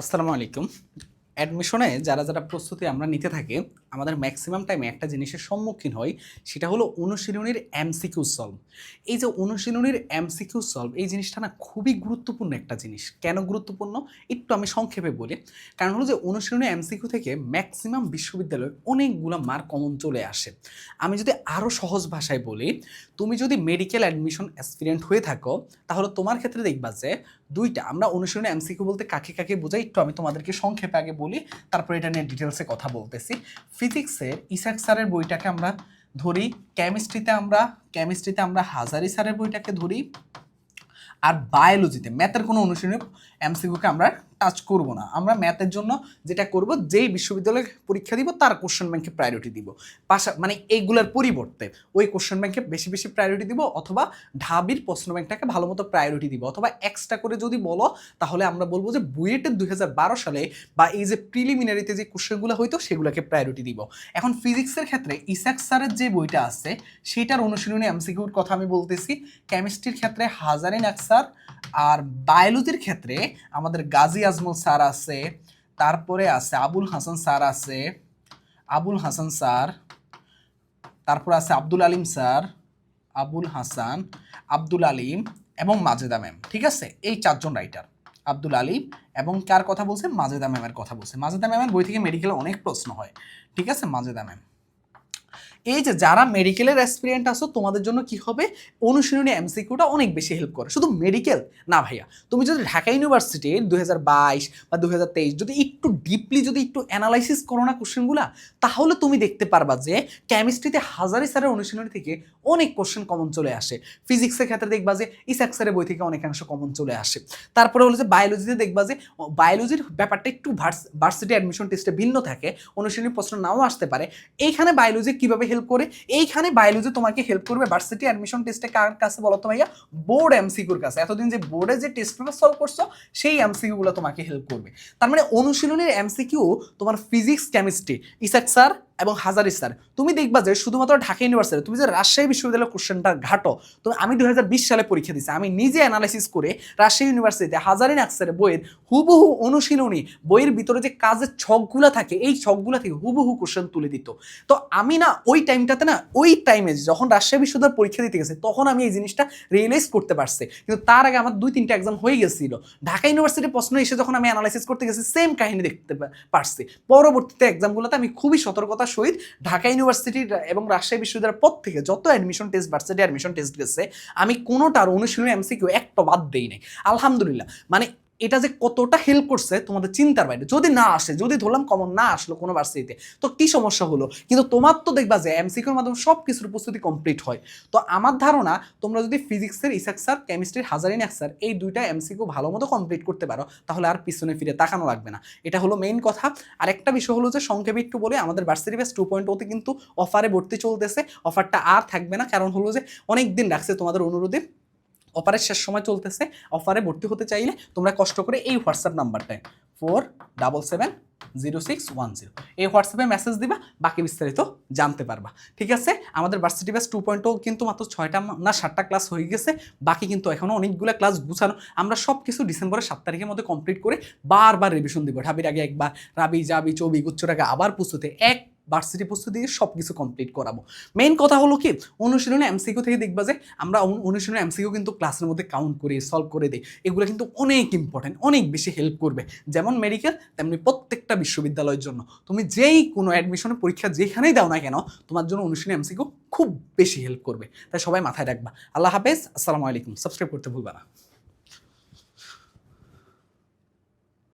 আসসালামু আলাইকুম। অ্যাডমিশনে যারা যারা প্রস্তুতি আমরা নিতে থাকি, আমাদের ম্যাক্সিমাম টাইমে একটা জিনিসের সম্মুখীন হই, সেটা হলো অনুশীলনীর এমসিকিউ সলভ এই যে অনুশীলনীর এমসিকিউ সলভ এই জিনিসটা না খুবই গুরুত্বপূর্ণ একটা জিনিস। কেন গুরুত্বপূর্ণ? একটু আমি সংক্ষেপে বলি। কারণ হলো যে অনুশীলনী এমসিকিউ থেকে ম্যাক্সিমাম বিশ্ববিদ্যালয়ে অনেকগুলো মার্ক কমন চলে আসে। আমি যদি আরও সহজ ভাষায় বলি, তুমি যদি মেডিকেল অ্যাডমিশন অ্যাসপিরিয়েন্ট হয়ে থাকো, তাহলে তোমার ক্ষেত্রে দেখবা যে দুইটা, আমরা অনুশীলনে এমসিকিউ বলতে কাকে কাকে বোঝাই, একটু আমি তোমাদেরকে সংক্ষেপে আগে বলি। তারপর এটা নিয়ে ডিটেলসে কথা বলতেছি। ফিজিক্সে ইসাক স্যারের বইটাকে আমরা ধরি কেমিস্ট্রিতে আমরা কেমিস্ট্রিতে আমরা হাজারি স্যারের বইটাকে ধরি, আর বায়োলজিতে ম্যাথের কোনো অনুশীলনী এমসিকিউকে আমরা টাচ করব না। আমরা ম্যাথের জন্য যেটা করব, যেই বিশ্ববিদ্যালয়ে পরীক্ষা দিব, তার কোশ্চেন ব্যাংকে প্রায়োরিটি দিব। পাশা মানে এইগুলোর পরিবর্তে ওই কোশ্চেন ব্যাংকে বেশি বেশি প্রায়োরিটি দিব অথবা ঢাবির প্রশ্ন ব্যাংকটাকে ভালো মতো প্রায়োরিটি দিব। অথবা এক্সট্রা করে যদি বলো, তাহলে আমরা বলব যে বুয়েটের দুই হাজার বারো সালে বা এই যে প্রিলিমিনারিতে যে কোশ্চেনগুলো হইতো, সেগুলোকে প্রায়োরিটি দিব। এখন ফিজিক্সের ক্ষেত্রে ইসাক স্যারের যে বইটা আছে, সেটার অনুশীলনী এমসিকিউর কথা আমি বলতেছি। কেমিস্ট্রির ক্ষেত্রে হাজারিন আক্সার আর বায়োলজির ক্ষেত্রে আমাদের গাজী আজমল স্যার আছে, তারপরে আছে আবুল হাসান স্যার আছে, আবুল হাসান স্যার, তারপর আছে আব্দুল আলিম স্যার, আবুল হাসান, আব্দুল আলিম এবং মাজেদা ম্যাম, ঠিক আছে? এই চারজন রাইটার আব্দুল আলিম এবং কার কথা বলছে? মাজেদা ম্যামের কথা বলছে। মাজেদা ম্যামের বই থেকে মেডিকেলে অনেক প্রশ্ন হয়, ঠিক আছে? মাজেদা ম্যাম। এই যে যারা মেডিকেলের অ্যাসপিরিয়েন্ট আসো তোমাদের জন্য কি হবে? অনুশীলনী এমসিকিউটা অনেক বেশি হেল্প করে। শুধু মেডিকেল না ভাইয়া, তুমি যদি ঢাকা ইউনিভার্সিটির দু বা দু হাজার তেইশ যদি একটু ডিপলি যদি একটু অ্যানালাইসিস করো না কোশ্চেনগুলা তাহলে তুমি দেখতে পারবা যে কেমিস্ট্রিতে হাজারি স্যারের অনুশীলনী থেকে অনেক কোশ্চেন কমন চলে আসে। ফিজিক্সের ক্ষেত্রে দেখবা যে ইসাক স্যারের বই থেকে অনেকাংশ কমন চলে আসে। তারপরে হলো যে বায়োলজিতে দেখবা যে বায়োলজির ব্যাপারটা একটু ভার্সিটি অ্যাডমিশন টেস্টে ভিন্ন থাকে, অনুশীলনী প্রশ্ন নাও আসতে পারে। এইখানে বায়োলজি কীভাবে হেল্প করে এইখানে বায়োলজি তোমাকে হেল্প করবে। ভার্সিটি অ্যাডমিশন টেস্টে কার কাছে বলো তো ভাইয়া? বোর্ড এমসিকিউর কাছে। এতদিন যে বোর্ডে যে টেস্ট পেপার সলভ করছ, সেই এমসিকিউগুলো তোমাকে হেল্প করবে। তার মানে অনুশীলনের এমসিকিউ তোমার ফিজিক্স কেমিস্ট্রি ইসাক স্যার এবং হাজারি স্যার তুমি দেখবা যে শুধুমাত্র ঢাকা ইউনিভার্সিটি তুমি যে রাজশাহী বিশ্ববিদ্যালয়ের কোশ্চেনটা ঘাটো তো আমি দু হাজার বিশ সালে পরীক্ষা দিচ্ছি আমি নিজে অ্যানালাইসিস করে রাজশাহী ইউনিভার্সিটিতে হাজারি নাক্সারের বইয়ের হুবহু অনুশীলনী, বইয়ের ভিতরে যে কাজের ছকগুলো থাকে, এই ছকগুলো থেকে হুবহু কোশ্চেন তুলে দিত। তো আমি না ওই টাইমটাতে না, ওই টাইমে যখন রাজশাহী বিশ্ববিদ্যালয় পরীক্ষা দিতে গেছে, তখন আমি এই জিনিসটা রিয়েলাইজ করতে পারছি। কিন্তু তার আগে আমার দুই, তিনটা এক্সাম হয়ে গেছিল। ঢাকা ইউনিভার্সিটির প্রশ্ন এসে যখন আমি অ্যানালাইসিস করতে গেছি সেম কাহিনী দেখতে পারছি। পরবর্তীতে এক্সামগুলোতে আমি খুবই সতর্কতার সহিত ঢাকা ইউনিভার্সিটির এবং রাজশাহী বিশ্ববিদ্যালয়ের পর থেকে যত admission test varsity admission test গেছে, আমি কোনোটার অনুশীলনী এমসিকিউ একটা বাদ দেই নাই। আলহামদুলিল্লাহ। মানে এটা যে কতটা হেল্প করছে তোমাদের চিন্তার বাইরে। যদি না আসে, যদি ধরলাম কমন না আসলো কোনো ভার্সিটিতে তো কি সমস্যা হলো? কিন্তু তোমার তো দেখবা যে এমসিকিউর মাধ্যমে সব কিছুর প্রস্তুতি কমপ্লিট হয়। তো আমার ধারণা, তোমরা যদি ফিজিক্সের ইসাক স্যার কেমিস্ট্রির হাজারিন এক স্যার এই দুইটা এমসিকিউ ভালো মতো কমপ্লিট করতে পারো, তাহলে আর পিছনে ফিরে তাকানো লাগবে না। এটা হলো মেইন কথা। আর একটা বিষয় হলো যে সংক্ষেপে একটু বলে, আমাদের ভার্সিটি বেস টু পয়েন্ট ওতে কিন্তু অফারে ভর্তি চলতেছে। অফারটা আর থাকবে না, কারণ হলো যে অনেক দিন রাখছে তোমাদের অনুরোধে। অফারের শেষ সময় চলতেছে, অফারে ভর্তি হতে চাইলে তোমরা কষ্ট করে এই WhatsApp নাম্বারটায় four double seven zero six one zero এই হোয়াটসঅ্যাপে মেসেজ দিবা, বাকি বিস্তারিত জানতে পারবা। ঠিক আছে? আমাদের ভার্সিটি ব্যাস টু পয়েন্টও কিন্তু মাত্র ছয়টা না সাতটা ক্লাস হয়ে গেছে, বাকি কিন্তু এখনও অনেকগুলো ক্লাস গুছানো। আমরা সব কিছু ডিসেম্বরের সাত তারিখের মধ্যে কমপ্লিট করে বারবার রিভিশন দিব। ঢাবির আগে একবার, রাবি, জাবি, চবি গুচ্ছর আগে আবার প্রস্তুতি, এক ভার্সিটি প্রস্তুতি দিয়ে সব কিছু কমপ্লিট করাবো। মেইন কথা হলো কি, অনুশীলনে এমসিকিউ থেকে দেখবা যে আমরা অনু- অনুশীলনে এমসিকিউ কিন্তু ক্লাসের মধ্যে কাউন্ট করে সলভ করে দিই। এগুলো কিন্তু অনেক ইম্পর্টেন্ট অনেক বেশি হেল্প করবে। যেমন মেডিকেল তেমনি প্রত্যেকটা বিশ্ববিদ্যালয়ের জন্য। তুমি যেই কোনো অ্যাডমিশনের পরীক্ষা যেখানেই দাও না কেন, তোমার জন্য অনুশীলনে এমসিকিউ খুব বেশি হেল্প করবে। তাই সবাই মাথায় রাখবা। আল্লাহ হাফেজ, আসসালামু আলাইকুম। সাবস্ক্রাইব করতে ভুলবা না।